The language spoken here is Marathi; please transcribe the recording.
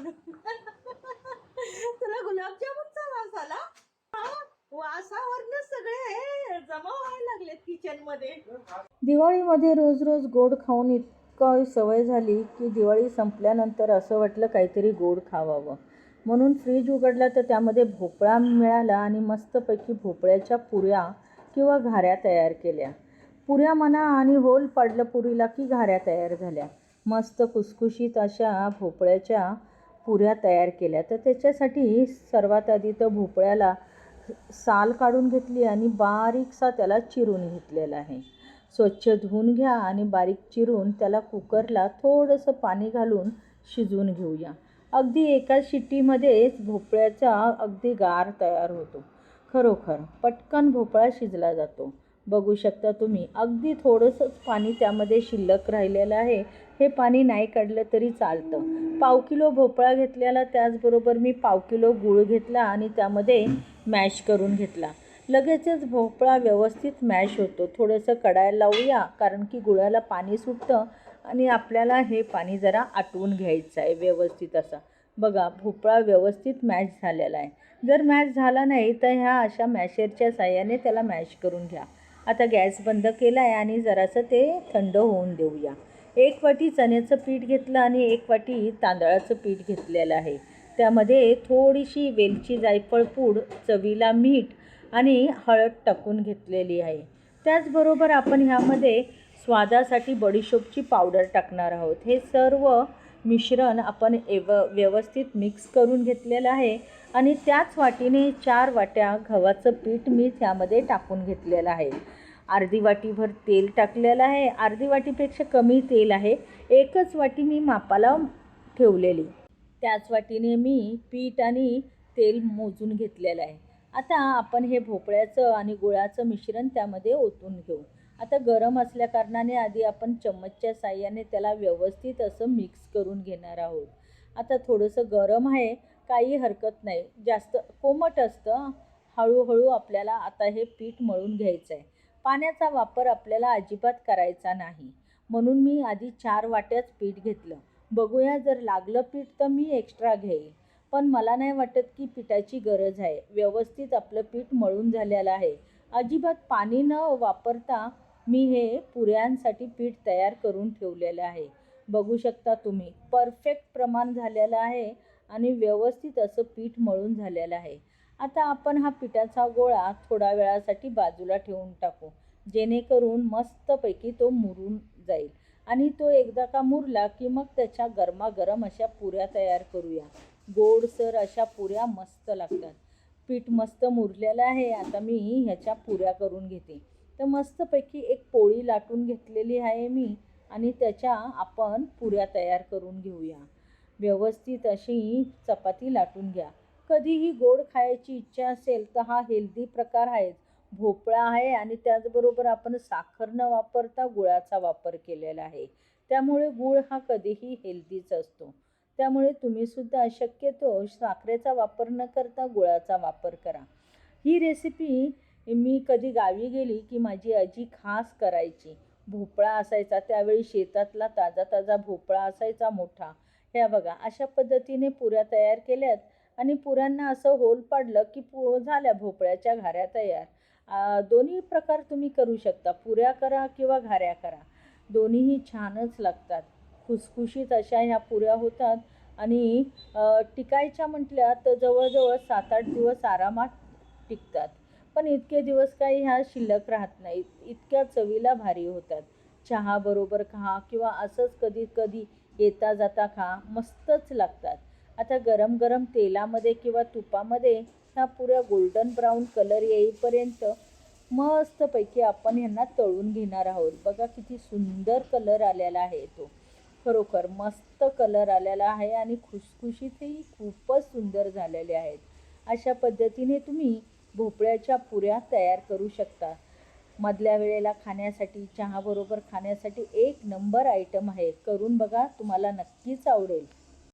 म्हणून तुला गुलाबजामुनचा वास आला वासावरनं सगळे जमा व्हायला लागलेत किचनमध्ये. दिवाळीमध्ये रोज रोज गोड खाऊन इतकं सवय झाली की दिवाळी संपल्यानंतर असं वाटलं काहीतरी गोड खावावं. म्हणून फ्रीज उघडला तर त्यामध्ये भोपळा मिळाला आणि मस्तपैकी भोपळ्याच्या पुऱ्या किंवा घाऱ्या तयार केल्या. पुऱ्या म्हणा आणि होल पाडलं पुरीला की घाऱ्या तयार झाल्या. मस्त खुसखुशीत अशा भोपळ्याच्या पुऱ्या तयार केल्या. तर त्याच्यासाठी सर्वात आधी तर भोपळ्याला साल काढून घेतली आणि बारीकसा त्याला चिरून घेतलेला आहे. स्वच्छ धुवून घ्या आणि बारीक चिरून त्याला कुकरला थोडंसं पाणी घालून शिजवून घेऊया. अगदी एका शिट्टीमध्येच भोपळ्याचा अगदी गार तयार होतो. खरोखर पटकन भोपळा शिजला जातो. बघू शकता तुम्ही. अगदी थोडंसंच पाणी त्यामध्ये शिल्लक राहिलेलं आहे. हे पाणी नाही काढलं तरी चालतं. पाव किलो भोपळा घेतलेला त्याचबरोबर मी पाव किलो गूळ घेतला आणि त्यामध्ये मॅश करून घेतला. लगेचच भोपळा व्यवस्थित मॅश होतो. थोडंसं कडायला लावूया कारण की गुळाला पाणी सुटतं आणि आपल्याला हे पाणी जरा आटवून घ्यायचं आहे व्यवस्थित असा. बघा भोपळा व्यवस्थित मॅश झालेला आहे. जर मॅश झाला नाही तर ह्या अशा मॅशरच्या साह्याने त्याला मॅश करून घ्या. आता गॅस बंद केला आहे आणि जरासं ते थंड होऊन देऊया. एक वाटी चण्याचं पीठ घेतलं आणि एक वाटी तांदळाचं पीठ घेतलेलं आहे. त्यामध्ये थोडीशी वेलची जायफळ पूड चवीला मीठ आणि हळद टाकून घेतलेली आहे. त्याचबरोबर आपण ह्यामध्ये स्वादासाठी बडीशोपची पावडर टाकणार आहोत. हे सर्व मिश्रण आपण एव व्यवस्थित मिक्स करून घेतलेलं आहे आणि त्याच वाटीने चार वाट्या गव्हाचं पीठ मी त्यामध्ये टाकून घेतलेलं आहे. अर्धी वाटीभर तेल टाकलेलं आहे. अर्धी वाटीपेक्षा कमी तेल आहे. एकच वाटी मी मापाला ठेवलेली. त्याच वाटीने मी पीठ आणि तेल मोजून घेतलेलं आहे. आता आपण हे भोपळ्याचं आणि गुळाचं मिश्रण त्यामध्ये ओतून घेऊ. आता गरम असल्याकारणाने आधी आपण चम्मचच्या साह्याने त्याला व्यवस्थित असं मिक्स करून घेणार आहोत. आता थोडंसं गरम आहे काही हरकत नाही. जास्त कोमट असतं हळूहळू आपल्याला आता हे पीठ मळून घ्यायचं आहे पाण्याचा वापर आपल्याला अजिबात करायचा नाही. म्हणून मी आधी चार वाट्याच पीठ घेतलं. बघूया जर लागलं पीठ तर मी एक्स्ट्रा घेईल. पण मला नाही वाटत की पिठाची गरज आहे. व्यवस्थित आपलं पीठ मळून झालेलं आहे. अजिबात पाणी न वापरता मी हे पुऱ्यांसाठी पीठ तयार करून ठेवलेलं आहे. बघू शकता तुम्ही परफेक्ट प्रमाण झालेलं आहे आणि व्यवस्थित असं पीठ मळून झालेलं आहे. आता आपण हा पिठाचा गोळा थोड्या वेळासाठी बाजूला ठेवून टाकू जेणेकरून मस्तपैकी तो मुरून जाईल. आणि तो एकदा का मुरला की मग त्याच्या गरमागरम अशा पुऱ्या तयार करूया. गोडसर अशा पुऱ्या मस्त लागतात. पीठ मस्त मुरलेलं आहे आता मी ह्याच्या पुऱ्या करून घेते. तर मस्तपैकी एक पोळी लाटून घेतलेली आहे मी आणि त्याच्या आपण पुऱ्या तयार करून घेऊया. व्यवस्थित अशी चपाती लाटून घ्या. कधीही गोड खायची इच्छा असेल तर हा हेल्दी प्रकार आहे भोपळा आहे आणि त्याचबरोबर आपण साखर न वापरता गुळाचा वापर केलेला आहे. त्यामुळे गुळ हा कधीही हेल्दीच असतो. त्यामुळे तुम्हीसुद्धा शक्यतो साखरेचा वापर न करता गुळाचा वापर करा. ही रेसिपी मी कधी गावी गेली की माझी आजी खास करायची. भोपळा असायचा त्यावेळी शेतातला ताजा ताजा भोपळा असायचा मोठा. ह्या बघा अशा पद्धतीने पुऱ्या तयार केल्यात आणि पुऱ्यांना असं होल पाडलं की पु झाल्या भोपळ्याच्या घाऱ्या तयार. दोन्ही प्रकार तुम्ही करू शकता पुऱ्या करा किंवा घाऱ्या करा. दोन्हीही छानच लागतात. खुसखुशीत अशा ह्या पुऱ्या होतात आणि टिकायच्या म्हटल्या तर जवळजवळ सात आठ दिवस आरामात टिकतात. पण इतके दिवस काही ह्या शिल्लक राहत नाहीत. इतक्या चवीला भारी होतात. चहा बरोबर खा किंवा असंच कधी कधी येता जाता खा मस्तच लागतात. आता गरम गरम तेलामध्ये किंवा तुपामध्ये ह्या पुऱ्या गोल्डन ब्राऊन कलर येईपर्यंत मस्तपैकी आपण ह्यांना तळून घेणार आहोत. बघा किती सुंदर कलर आलेला आहे तो. खरोखर मस्त कलर आलेला आहे आणि खुसखुशीतही खूपच सुंदर झालेले आहेत. अशा पद्धतीने तुम्ही भोपळ्याच्या पुऱ्या तयार करू शकता. मधल्या वेळेला खाण्यासाठी चहाबरोबर खाण्यासाठी एक नंबर आयटम आहे. करून बघा तुम्हाला नक्कीच आवडेल.